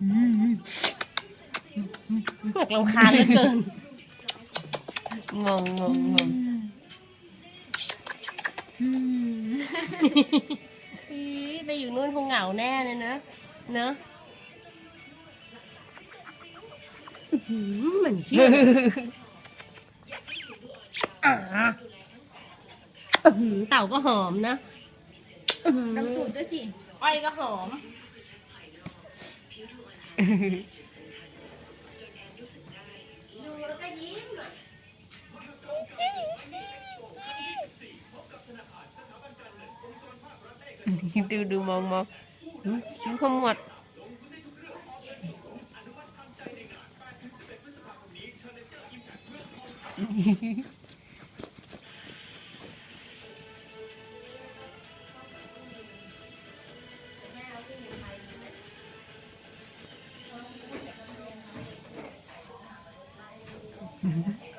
อืมเหือกลำคาญเหลือเกิน งงงงงงอืมอี๋ไปอยู่นู่นคงเหงาแน่เลยนะ เนอะอื้อหือเหมือนเที่ยวอ่าอื้อหือเต่าก็หอมนะ อื้อหือดำตูดด้วยสิอ้อยก็หอม ดูดูมองมองหืมชิ้นขมวดที่ ง